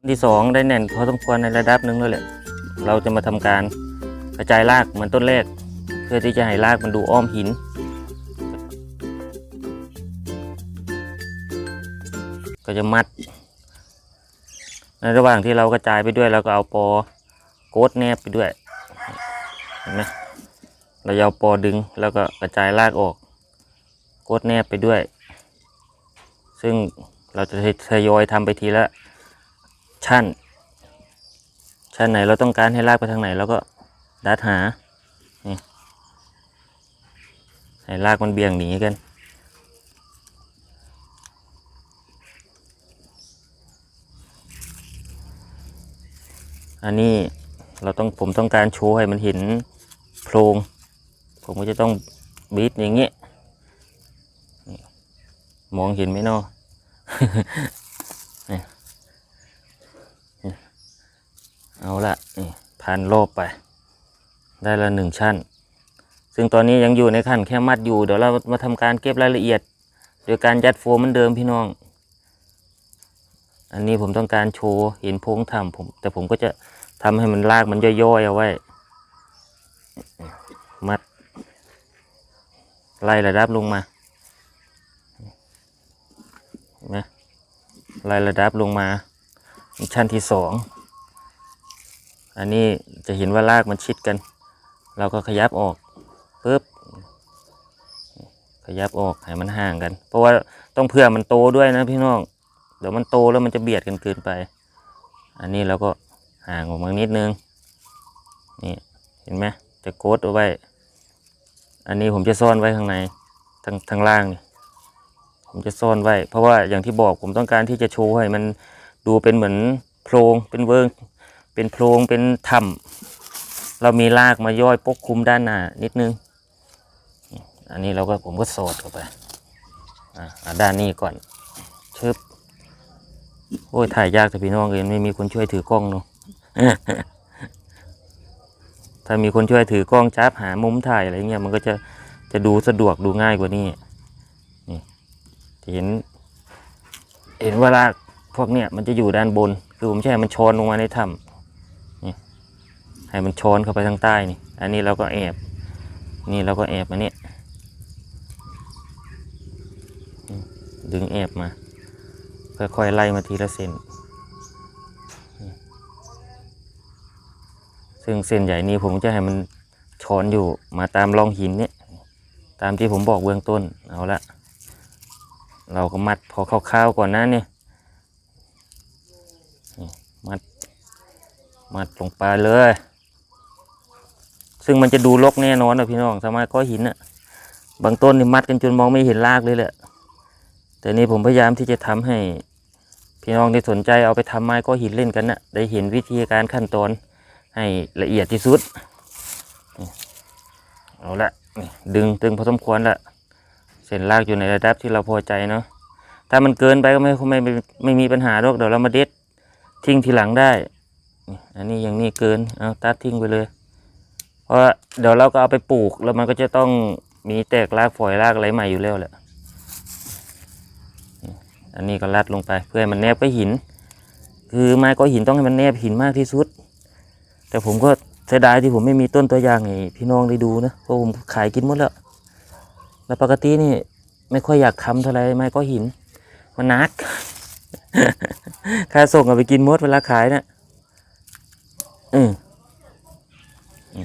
ต้นที่สองได้แน่นพอสมควรในระดับหนึ่งแล้วแหละ เราจะมาทำการกระจายรากเหมือนต้นแรก เพื่อที่จะให้รากมันดูอ้อมหิน ก็จะมัด ในระหว่างที่เรากระจายไปด้วยเราก็เอาปอโกดแนบไปด้วยเห็นไหมเราเอาปอดึงแล้วก็กระจายรากออก โกดแนบไปด้วย ซึ่งเราจะทยอยทำไปทีละ ชั้น ชั้นไหนเราต้องการให้รากไปทางไหนเราก็ดัดหาให้รากมันเบี่ยงหนีกันอันนี้เราต้องผมต้องการโชว์ให้มันเห็นโพรงผมก็จะต้องบีบอย่างเงี้ยมองเห็นไหมเนาะ นี่นี่ เอาละนี่พันรอบไป ได้ละหนึ่งชั้น ซึ่งตอนนี้ยังอยู่ในขั้นแค่มัดอยู่ เดี๋ยวเรามาทำการเก็บรายละเอียด โดยการยัดโฟมเหมือนเดิมพี่น้อง อันนี้ผมต้องการโชว์เห็นโพงถ้ำผม แต่ผมก็จะทำให้มันลากมันย่อยๆเอาไว้ มัด ไล่ระดับลงมานไหมไล่ระดับลงมา ชั้นที่สอง อันนี้จะเห็นว่ารากมันชิดกัน เราก็ขยับออกปุ๊บขยับออกให้มันห่างกัน เพราะว่าต้องเพื่อมันโตด้วยนะพี่น้องเดี๋ยวมันโตแล้วมันจะเบียดกันเกินไป อันนี้เราก็ห่างออกมานิดนึงนี่เห็นไหมจะโกดเอาไว้ อันนี้ผมจะซ่อนไว้ข้างในทางทางล่างนี่ผมจะซ่อนไว้ เพราะว่าอย่างที่บอกผมต้องการที่จะโชว์ให้มันดูเป็นเหมือนโพรงเป็นเวิง เป็นโพรงเป็นถ้ำเรามีรากมาย่อยปกคลุมด้านหน้านิดนึง อันนี้เราก็ผมก็สอดเข้าไปอะอะด้านนี้ก่อนชึบโอ้ยถ่ายยากแต่พี่น้องเองไม่มีคนช่วยถือกล้องเนาะถ้ามีคนช่วยถือกล้องจับหามุมถ่ายอะไรเงี้ยมันก็จะจะดูสะดวกดูง่ายกว่านี้นี่เห็น เห็นว่าลากพวกเนี้ยมันจะอยู่ด้านบน คือผมให้มันชอนลงมาในถ้ำ ให้มันช้อนเข้าไปทางใต้นี่ อันนี้เราก็แอบ นี่เราก็แอบมาเนี่ยดึงแอบมา ค่อยๆไล่มาทีละเส้น ซึ่งเส้นใหญ่นี้ผมจะให้มันช้อนอยู่มาตามร่องหินเนี่ย ตามที่ผมบอกเบื้องต้น เอาละ เราก็มัดพอคร่าวๆก่อนนะเนี่ยมัด มัดลงไปเลย ซึ่งมันจะดูรกแน่นอนนะพี่น้องสามารถก้อนหินอะบางต้นนี่มัดกันจนมองไม่เห็นรากเลยแหละ แต่นี่ผมพยายามที่จะทำให้ พี่น้องที่สนใจเอาไปทำไม้ก้อนหินเล่นกันนะ่ะ ได้เห็นวิธีการขั้นตอนให้ละเอียดที่สุดเอาละดึงตึงพอสมควรละเส้นลากอยู่ในระดับที่เราพอใจเนาะถ้ามันเกินไปก็ไม่ไม่ไม่ไม่มีปัญหาหรอกเดี๋ยวเรามาเด็ดทิ้งทีหลังได้ อันนี้อย่างนี้เกินเอาตัดทิ้งไปเลย เพราะเดี๋ยวเราก็เอาไปปลูกแล้วมันก็จะต้องมีแตกรากฝอยรากอะไรใหม่อยู่แล้วแหละ อันนี้ก็รัดลงไป เพื่อให้มันแนบกับหิน คือไม้ก้อนหินต้องให้มันแนบหินมากที่สุด แต่ผมก็เสียดายที่ผมไม่มีต้นตัวอย่างให้พี่น้องได้ดูนะเพราะผมขายกินหมดแล้ว แล้วปกตินี่ไม่ค่อยอยากทำเท่าไหรไม้ก้อนหิน มันนักค่าส่งเอาไปกินมดเวลาขายนะ่ะอืมอื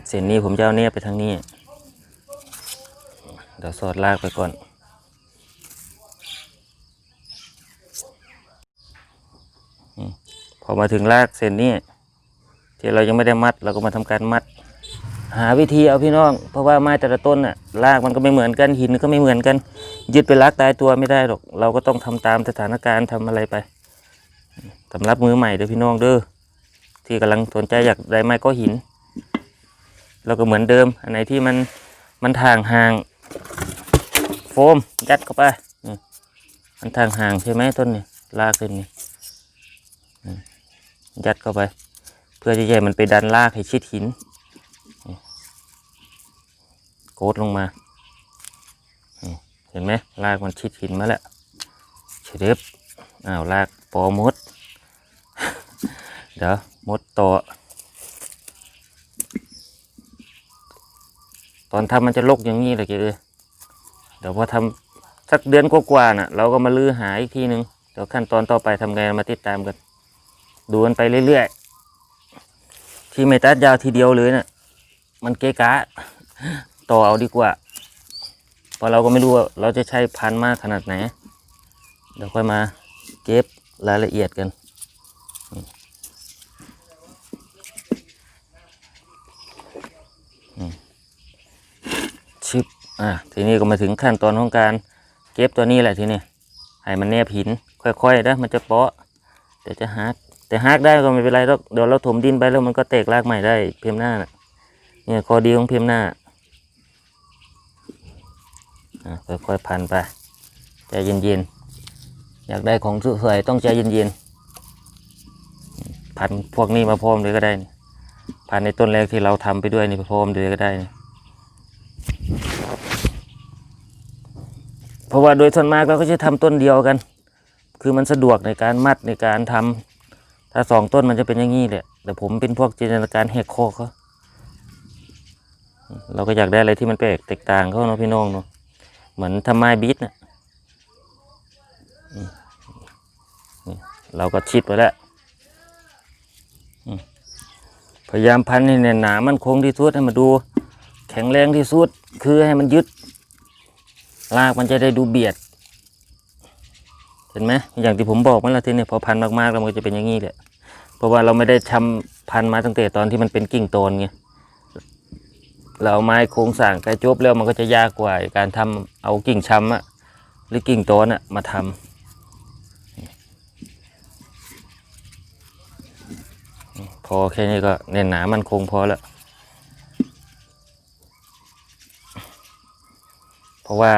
มเส้นนี้ผมจะเอาเนี่ยไปทางนี้ เดี๋ยวสอดลากไปก่อน พอมาถึงลากเส้นนี้ที่เรายังไม่ได้มัดเราก็มาทำการมัด หาวิธีเอาพี่น้อง เพราะว่าไม้แต่ละต้นน่ะรากมันก็ไม่เหมือนกันหินก็ไม่เหมือนกัน ยึดไปลากตายตัวไม่ได้หรอก เราก็ต้องทำตามสถานการณ์ทำอะไรไปสำหรับมือใหม่เด้อพี่น้องเด้อที่กำลังสนใจอยากได้ไม้ก็หิน เราก็เหมือนเดิม อันไหนที่มันมันทางห่าง โฟมยัดเข้าไปนี่มันทางห่างใช่ไหมต้นนี่ลากเส้นนี้ยัดเข้าไป เพื่อที่จะมันไปดันลากให้ชิดหินโกดลงมาเห็นไหมลากมันชิดหินมาแล้วชเด็บอ้าวลากปอมด เดี๋ยวมดต่อ ตอนทำมันจะลกอย่างนี้เลยเกเอ้ยเดี๋ยวพอทำสักเดือนกว่าๆน่ะ เราก็มาลื้อหาอีกทีหนึ่งเดี๋ยวขั้นตอนต่อไปทำไงมาติดตามกัน ดูกันไปเรื่อยๆ ที่ไม่ตัดยาวทีเดียวเลยน่ะ มันเกะกะต่อเอาดีกว่าเพราะเราก็ไม่รู้ว่าเราจะใช้พันมากขนาดไหน เดี๋ยวค่อยมาเก็บรายละเอียดกัน ชิป อะทีนี้ก็มาถึงขั้นตอนของการเก็บตัวนี้แหละทีนี้ให้มันแนบหิน ค่อยๆนะมันจะเปาะเดี๋ยวจะฮักแต่ฮักได้ก็ไม่เป็นไรหรอกเดี๋ยวเราถมดินไปแล้วมันก็แตกรากใหม่ได้เพียมหน้านะเนี่ยข้อดีของเพียมหน้าค่อยๆพันไปใจเย็นๆอยากได้ของสวยๆต้องใจเย็นๆพันพวกนี้มาพร้อมเลยก็ได้นี่พันในต้นแรกที่เราทำไปด้วยนี่พร้อมเลยก็ได้ เพราะว่าโดยส่วนมากเราก็จะทำต้นเดียวกัน คือมันสะดวกในการมัดในการทำถ้าสองต้นมันจะเป็นอย่างนี้แหละแต่ผมเป็นพวกจินตนาการแหกคอเขาเราก็อยากได้อะไรที่มันแปลกแตกต่างเขาเนาะพี่น้องเนาะเหมือนทำไม้บีทนะอืมนี่เราก็ชิดไว้แล้วพยายามพันให้แน่นหนามันคงที่สุดให้มันดู แข็งแรงที่สุด คือให้มันยึด รากมันจะได้ดูเบียด เห็นไหมอย่างที่ผมบอกมันละทีนี้พอพันมากๆแล้วมันจะเป็นอย่างนี้แหละเพราะว่าเราไม่ได้ทำพันมาตั้งแต่ตอนที่มันเป็นกิ่งโตนไงเราเอาไม้โครงสร้างใกล้จบแล้วมันก็จะยากกว่าการทำเอากิ่งช้ำอะหรือกิ่งโตนอะมาทำพอแค่นี้ก็แน่นหนามันคงพอแล้วเพราะว่า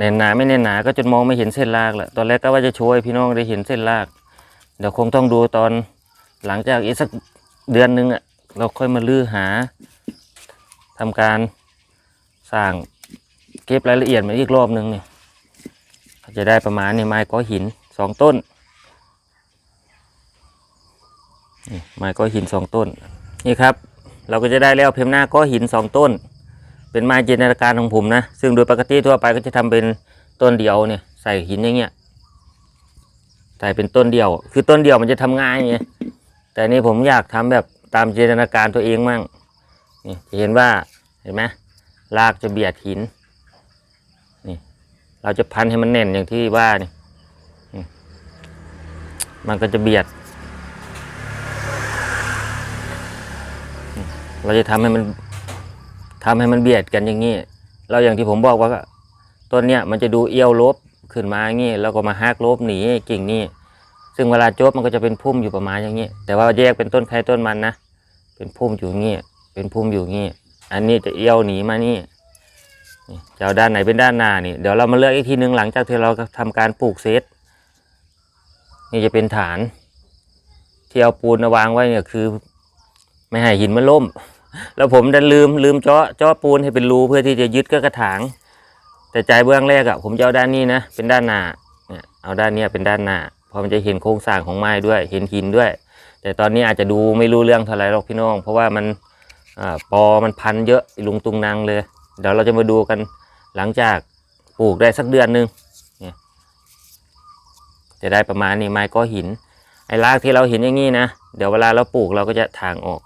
แน่นหนาไม่แน่นหนาก็จนมองไม่เห็นเส้นรากแหละตอนแรกก็ว่าจะโชว์ให้พี่น้องได้เห็นเส้นราก เดี๋ยวคงต้องดูตอนหลังจากอีกสักเดือนนึงอะเราค่อยมาลื้อหาทำการสร้างเก็บรายละเอียดมาอีกรอบหนึ่งเนี่ยจะได้ประมาณนี่ไม้ก้อหินสองต้นนี่ไม้ก้อหินสองต้นนี่ครับ เราก็จะได้แล้วเพิ่มหน้าก้อหินสองต้น เป็นไม้จินตนาการของผมนะ ซึ่งโดยปกติทั่วไปก็จะทำเป็นต้นเดียวเนี่ย ใส่หินอย่างเงี้ยใส่เป็นต้นเดียว คือต้นเดียวมันจะทำง่ายไงแต่นี่ผมอยากทำแบบตามจินตนาการตัวเองมั่งนี่จะเห็นว่าเห็นไหมรากจะเบียดหินนี่เราจะพันให้มันแน่นอย่างที่ว่านี่นมันก็จะเบียด เราจะทำให้มัน ทำให้มันเบียดกันอย่างนี้เราอย่างที่ผมบอกว่าต้นเนี้ยมันจะดูเอี้ยวลบขึ้นมาอย่างนี้แล้วก็มาหักลบหนีกิ่งนี้ซึ่งเวลาจบมันก็จะเป็นพุ่มอยู่ประมาณอย่างนี้แต่ว่าแยกเป็นต้นใครต้นมันนะเป็นพุ่มอยู่งนี้เป็นพุ่มอยู่งี้อันนี้จะเอี้ยวหนีมานี่จะเอาด้านไหนเป็นด้านหน้านี่เดี๋ยวเรามาเลือกอีกทีหนึ่งหลังจากที่เราทำการปลูกเซตนี่จะเป็นฐาน ที่เอาปูนมาวางไว้เนี่ยคือ ไม่ให้หินมันล่ม แล้วผมดันลืมลืมเจาะเจาะปูนให้เป็นรูเพื่อที่จะยึดกับกระถาง แต่ใจเบื้องแรกอะผมจะเอาด้านนี้นะเป็นด้านหน้าเนี่ยเอาด้านนี้เป็นด้านหน้าพอมันจะเห็นโครงสร้างของไม้ด้วยเห็นหินด้วย แต่ตอนนี้อาจจะดูไม่รู้เรื่องเท่าไหร่หรอกพี่น้อง เพราะว่ามันอปอมันพันเยอะลุงตุงนางเลย เดี๋ยวเราจะมาดูกันหลังจากปลูกได้สักเดือนหนึ่งเนี่ยจะได้ประมาณนี้ไม้ก้อหินไอ้รากที่เราเห็นอย่างนี้นะเดี๋ยวเวลาเราปลูกเราก็จะทางออก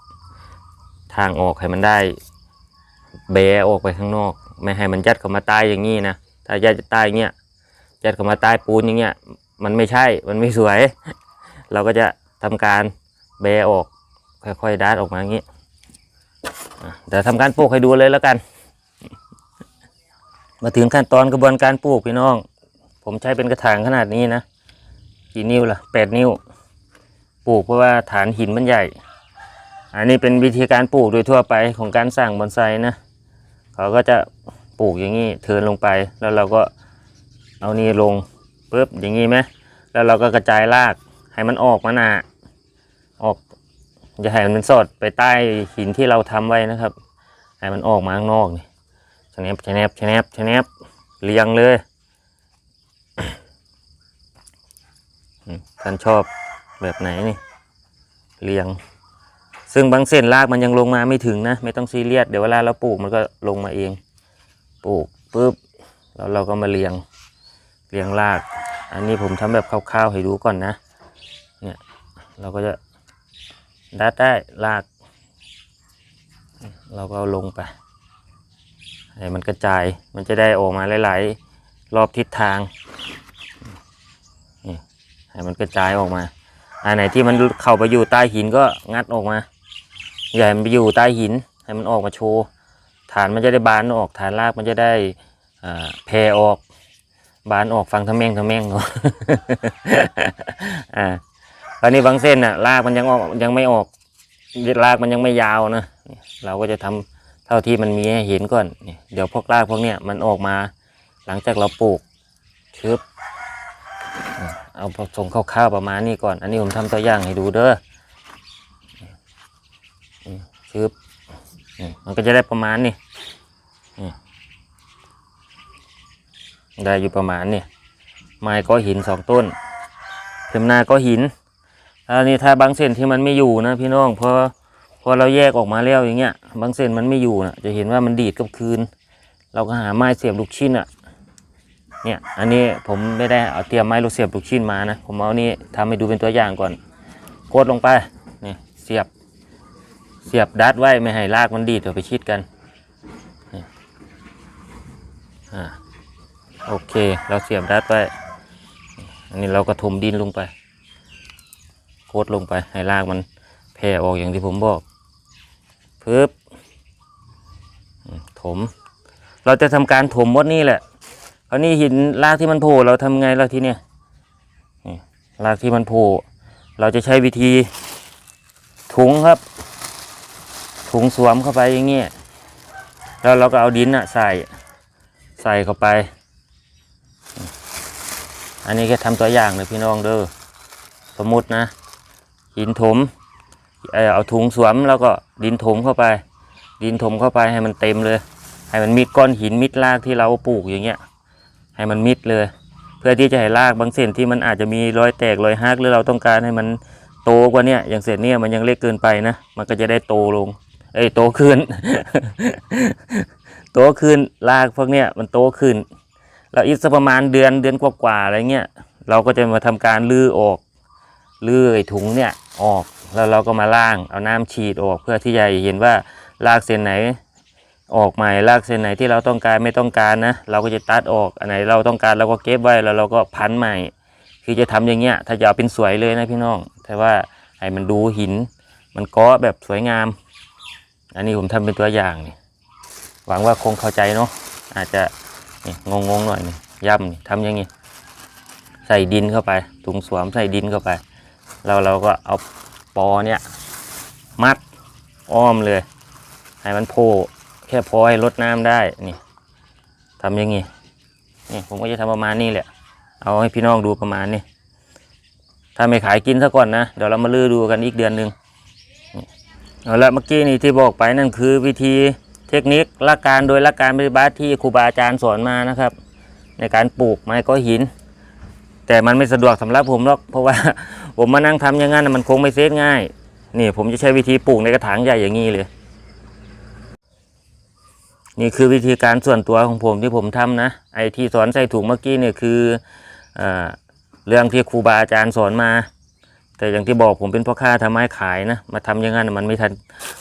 ทางออกให้มันได้แบะออกไปข้างนอก ไม่ให้มันยัดเข้ามาใต้อย่างนี้นะถ้ายัดใต้อย่างเงี้ยยัดเข้ามาใต้ปูนอย่างเงี้ยมันไม่ใช่มันไม่สวย เราก็จะทำการแบะออกค่อยๆดัดออกมาอย่างนี้อะเดี๋ยวทำการปลูกให้ดูเลยแล้วกัน มาถึงขั้นตอนกระบวนการปลูกพี่น้อง ผมใช้เป็นกระถางขนาดนี้นะกี่นิ้วล่ะแปดนิ้ว ปลูกเพราะว่าฐานหินมันใหญ่ อันนี้เป็นวิธีการปลูกโดยทั่วไปของการสร้างบอนไซนะเขาก็จะปลูกอย่างนี้เทินลงไป แล้วเราก็เอานี่ลงปุ๊บอย่างนี้ไหมแล้วเราก็กระจายรากให้มันออกมาหนาออกอย่าให้มันสอดไปใต้หินที่เราทำไว้นะครับ ให้มันออกมาข้างนอกนี่ชแนบชแนบชแนบชแนบเรียงเลยท่านชอบแบบไหนนี่เรียง ซึ่งบางเส้นรากมันยังลงมาไม่ถึงนะ ไม่ต้องซีเรียสเดี๋ยวเวลาเราปลูกมันก็ลงมาเอง ปลูกปุ๊บแล้วเราก็มาเรียงเรียงราก อันนี้ผมทำแบบคร่าวๆให้ดูก่อนนะ เนี่ยเราก็จะดัดได้ราก เราก็เอาลงไปให้มันกระจายมันจะได้ออกมาหลายๆ รอบทิศทางนี่ให้มันกระจายออกมาอันไหนที่มันเข้าไปอยู่ใต้หินก็งัดออกมา อย่าให้มันไปอยู่ใต้หิน ให้มันออกมาโชว์ ฐานมันจะได้บานออก ฐานรากมันจะได้แผ่ออก บานออกฟังทำแม่งทำแม่งเนาะอ่าตอนนี้บางเส้นน่ะรากมันยังออกยังไม่ออกรากมันยังไม่ยาวนะ เราก็จะทำเท่าที่มันมีให้เห็นก่อนนี่เดี๋ยวพวกรากพวกเนี้ยมันออกมา หลังจากเราปลูกชึบเอาผสมคร่าวๆประมาณนี้ก่อน อันนี้ผมทำตัวอย่างให้ดูเด้อึบมันก็จะได้ประมาณนี่ได้อยู่ประมาณนี้ไม้ก็หินสองต้นเข็มนาก็หินอันนี้ถ้าบางเส้นที่มันไม่อยู่นะพี่น้องพอพอเราแยกออกมาแล้วอย่างเงี้ย บางเส้นมันไม่อยู่นะจะเห็นว่ามันดีดกับคืน เราก็หาไม้เสียบลูกชิ้นอะเนี่ยอันนี้ผมไม่ได้เอาเตรียมไม้ลูกเสียบลูกชิ้นมานะผมเอานี่ทำให้ดูเป็นตัวอย่างก่อนกดลงไปนี่เสียบ เสียบดัดไว้ไม่ให้รากมันดีดเดี๋ยวไปชิดกันอ่าโอเค เราเสียบดัดไว้อันนี้เราก็ถมดินลงไปโคตรลงไปให้รากมันแผ่ออกอย่างที่ผมบอกปึ๊บถม เราจะทำการถมมดนี่แหละคราวนี้หินรากที่มันโผล่เราทำไงล่ะทีเนี้ยนี่รากที่มันโผล่เราจะใช้วิธีถุงครับ ถุงสวมเข้าไปอย่างเงี้ยแล้วเราก็เอาดินอะใส่ ใส่เข้าไป อันนี้แค่ทำตัวอย่างเลยพี่น้องเด้อสมมุตินะ หินถมเออเอาถุงสวมแล้วก็ดินถมเข้าไป ดินถมเข้าไปให้มันเต็มเลย ให้มันมิดก้อนหินมิดรากที่เราปลูกอย่างเงี้ย ให้มันมิดเลย เพื่อที่จะให้รากบางเส้นที่มันอาจจะมีรอยแตกรอยหักหรือเราต้องการให้มันโตกว่าเนี้ยอย่างเศษเนี้ยมันยังเล็กเกินไปนะ มันก็จะได้โตลง เอ้ยโตขึ้น โตขึ้นรากพวกเนี้ยมันโตขึ้น แล้วอีกสักประมาณเดือนเดือนกว่าๆอะไรเงี้ยเราก็จะมาทำการลื้อออกลื้อไอ้ถุงเนี่ยออกแล้วเราก็มาล้างเอาน้ำฉีดออกเพื่อที่จะเห็นว่ารากเส้นไหนออกใหม่รากเส้นไหนที่เราต้องการไม่ต้องการนะ เราก็จะตัดออกอันไหนเราต้องการเราก็เก็บไว้แล้วเราก็พันใหม่ คือจะทำอย่างเงี้ยถ้าจะเอาเป็นสวยเลยนะพี่น้องแต่ว่าให้มันดูหิน มันกาะแบบสวยงาม อันนี้ผมทำเป็นตัวอย่างนี่หวังว่าคงเข้าใจเนาะอาจจะนี่งงหน่อยนี่ย่ำนี่ทำอย่างงี้ใส่ดินเข้าไปถุงสวมใส่ดินเข้าไปแล้วเราก็เอาปอเนี่ยมัดอ้อมเลย ให้มันโผล่แค่พอให้ลดน้ำได้นี่ทำอย่างงี้นี่ผมก็จะทำประมาณนี้แหละ เอาให้พี่น้องดูประมาณนี้ถ้าไม่ขายกินซะก่อนนะ เดี๋ยวเรามาลื้อดูกันอีกเดือนหนึ่ง เอาละเมื่อกี้นี่ที่บอกไปนั่นคือวิธีเทคนิคหลักการโดยหลักการปฏิบัติที่ครูบาอาจารย์สอนมานะครับ ในการปลูกไม้ก้อหิน แต่มันไม่สะดวกสำหรับผมหรอกเพราะว่าผมมานั่งทำอย่างนั้นมันคงไม่เซตง่าย นี่ผมจะใช้วิธีปลูกในกระถางใหญ่อย่างนี้เลย นี่คือวิธีการส่วนตัวของผมที่ผมทำนะ ไอที่สอนใส่ถุงเมื่อกี้เนี่ยคืออเรื่องที่ครูบาอาจารย์สอนมา แต่อย่างที่บอกผมเป็นพ่อค้าทำไม้ขายนะ มาทำอย่างนั้นมันไม่ทัน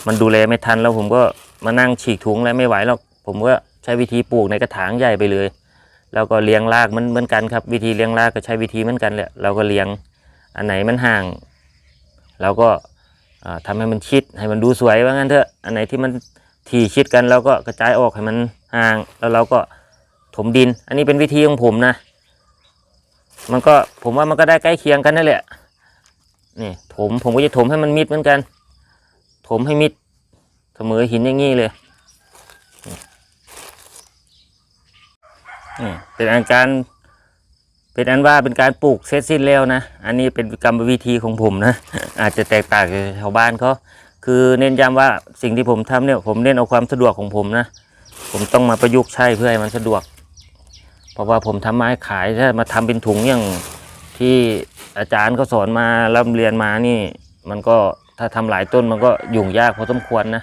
มันดูแลไม่ทันแล้วผมก็มานั่งฉีกถุงแล้วไม่ไหวหรอกผมก็ใช้วิธีปลูกในกระถางใหญ่ไปเลย แล้วก็เลี้ยงรากมันเหมือนกันครับ วิธีเลี้ยงรากก็ใช้วิธีเหมือนกันแหละเราก็เลี้ยงอันไหนมันห่างเราก็อ่าทำให้มันชิดให้มันดูสวยว่างั้นเถอะอันไหนที่มันถี่ชิดกันเราก็กระจายออกให้มันห่าง แล้วเราก็ถมดิน อันนี้เป็นวิธีของผมนะ มันก็ผมว่ามันก็ได้ใกล้เคียงกันนั่นแหละ นี่ถมผมก็จะถมให้มันมิดเหมือนกัน ถมให้มิดเสมอหินอย่างนี้เลยนี่เป็นอันการเป็นอันว่าเป็นการปลูกเสร็จสิ้นแล้วนะ อันนี้เป็นกรรมวิธีของผมนะ อาจจะแตกต่างจากชาวบ้านเขาคือเน้นย้ำว่าสิ่งที่ผมทำเนี่ย ผมเน้นเอาความสะดวกของผมนะ ผมต้องมาประยุกต์ใช้เพื่อให้มันสะดวก เพราะว่าผมทำไม้ขายถ้ามาทำเป็นถุงอย่าง ที่อาจารย์เขาสอนมาร่ำเรียนมานี่ มันก็ถ้าทำหลายต้นมันก็ยุ่งยากพอสมควรนะ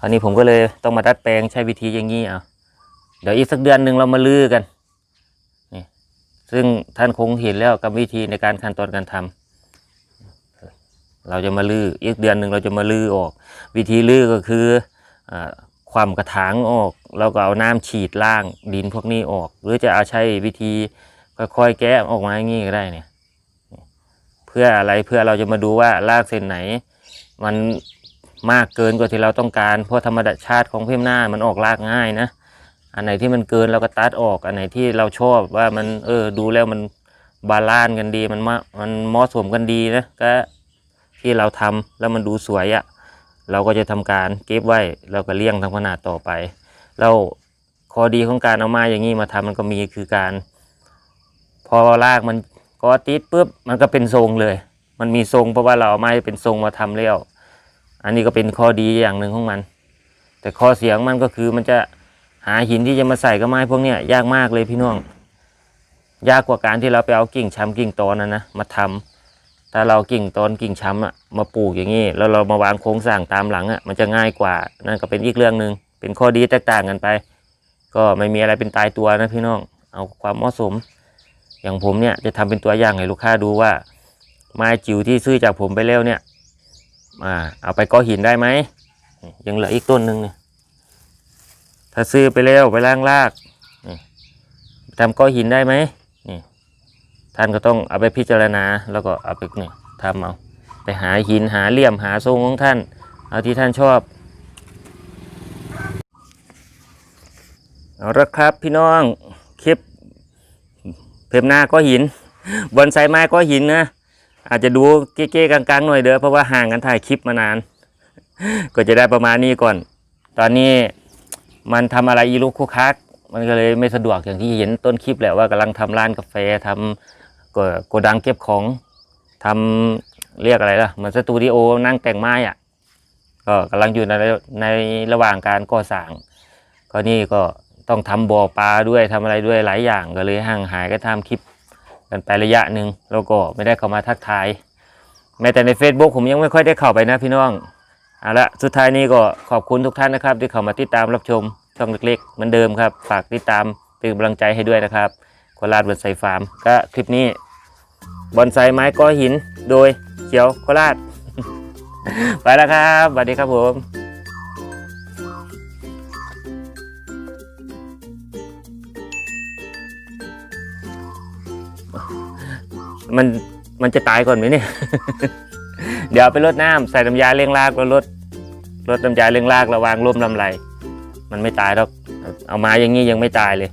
คราวนี้ผมก็เลยต้องมาดัดแปลงใช้วิธีอย่างนี้เอาเดี๋ยวอีกสักเดือนหนึ่งเรามาลื้อกันนี่ซึ่งท่านคงเห็นแล้วกับวิธีในการขั้นตอนการทำเราจะมาลืออีกเดือนหนึ่งเราจะมาลื้อออก วิธีลื้อก็คืออความกระถางออก แล้วก็เอาน้ำฉีดล่างดินพวกนี้ออก หรือจะเอาใช้วิธี ค่อยๆแกะออกมาอย่างนี้ก็ได้เนี่ย เพื่ออะไรเพื่อเราจะมาดูว่ารากเส้นไหน มันมากเกินกว่าที่เราต้องการ เพราะธรรมชาติของเพิ่มหน้ามันออกรากง่ายนะ อันไหนที่มันเกินเราก็ตัดออก อันไหนที่เราชอบว่ามันเออดูแล้วมันบาลานซ์กันดีมันมามันเหมาะสมกันดีนะก็ที่เราทำแล้วมันดูสวยอะ่ะเราก็จะทำการเก็บไว้เราก็เลี้ยงทำขนาดต่อไปแล้วข้อดีของการเอาม้อย่างนี้มาทำมันก็มีคือการ พอรากมันก็ติดปุ๊บมันก็เป็นทรงเลย มันมีทรงเพราะว่าเราเอาไม้เป็นทรงมาทำแล้วอันนี้ก็เป็นข้อดีอย่างหนึ่งของมัน แต่ข้อเสียงมันก็คือมันจะหาหินที่จะมาใส่กับไม้พวกเนี้ยยากมากเลยพี่น้อง ยากกว่าการที่เราไปเอากิ่งช้ำกิ่งตอนนะนะมาทำถ้าเรากิ่งตอนกิ่งช้ำอะมาปลูกอย่างนี้แล้วเรามาวางโครงสร้างตามหลังอะมันจะง่ายกว่านั่นก็เป็นอีกเรื่องหนึ่งเป็นข้อดีแตกต่างกันไป ก็ไม่มีอะไรเป็นตายตัวนะพี่น้องเอาความเหมาะสม อย่างผมเนี่ยจะทำเป็นตัวอย่างให้ลูกค้าดูว่า ไม้จิ๋วที่ซื้อจากผมไปแล้วเนี่ยอ่าเอาไปก่อหินได้ไหมยังเหลืออีกต้นหนึ่งเนี่ยถ้าซื้อไปแล้วไปล่างรากทำก่อหินได้ไหมนี่ท่านก็ต้องเอาไปพิจารณาแล้วก็เอาไปนี่ทำเอาไปหาหินหาเหลี่ยมหาทรงของท่าน เอาที่ท่านชอบเอาละครับพี่น้องคลิป เพิ่มหน้าก็หิน บอนไซไม้ก็หินนะ อาจจะดูเก๊ๆกลางๆหน่อยเด้อเพราะว่าห่างกันถ่ายคลิปมานาน ก็จะได้ประมาณนี้ก่อน ตอนนี้มันทำอะไรอีลูกคุกคัก มันก็เลยไม่สะดวกอย่างที่เห็นต้นคลิปแหละว่ากำลังทำร้านกาแฟทำก็โกดังเก็บของทำเรียกอะไรล่ะเหมือนสตูดิโอนั่งแต่งไม้อะก็กำลังอยู่ในในระหว่างการก่อสร้างก็นี่ก็ ต้องทำบ่อปลาด้วยทำอะไรด้วยหลายอย่างก็เลยห่างหายก็ทำคลิปกันไประยะหนึ่งแล้วก็ไม่ได้เข้ามาทักทาย แม้แต่ใน Facebook ผมยังไม่ค่อยได้เข้าไปนะพี่น้องเอาละสุดท้ายนี้ก็ขอบคุณทุกท่านนะครับ ที่เข้ามาติดตามรับชมช่องเล็กๆเหมือนเดิมครับ ฝากติดตามเป็นกำลังใจให้ด้วยนะครับโคราชบอนไซฟาร์มก็คลิปนี้บอนไซไม้ก้อหิน โดยเขียวโคราชไปแล้วครับสวัสดีครับผม มันมันจะตายก่อนไหมเนี่ย เดี๋ยวเอาไปรดน้ำใส่น้ำยาเลี้ยงรากแล้วรดรดน้ำยาเลี้ยงรากระวางร่มลำไร มันไม่ตายหรอก เอามาอย่างนี้ยังไม่ตายเลย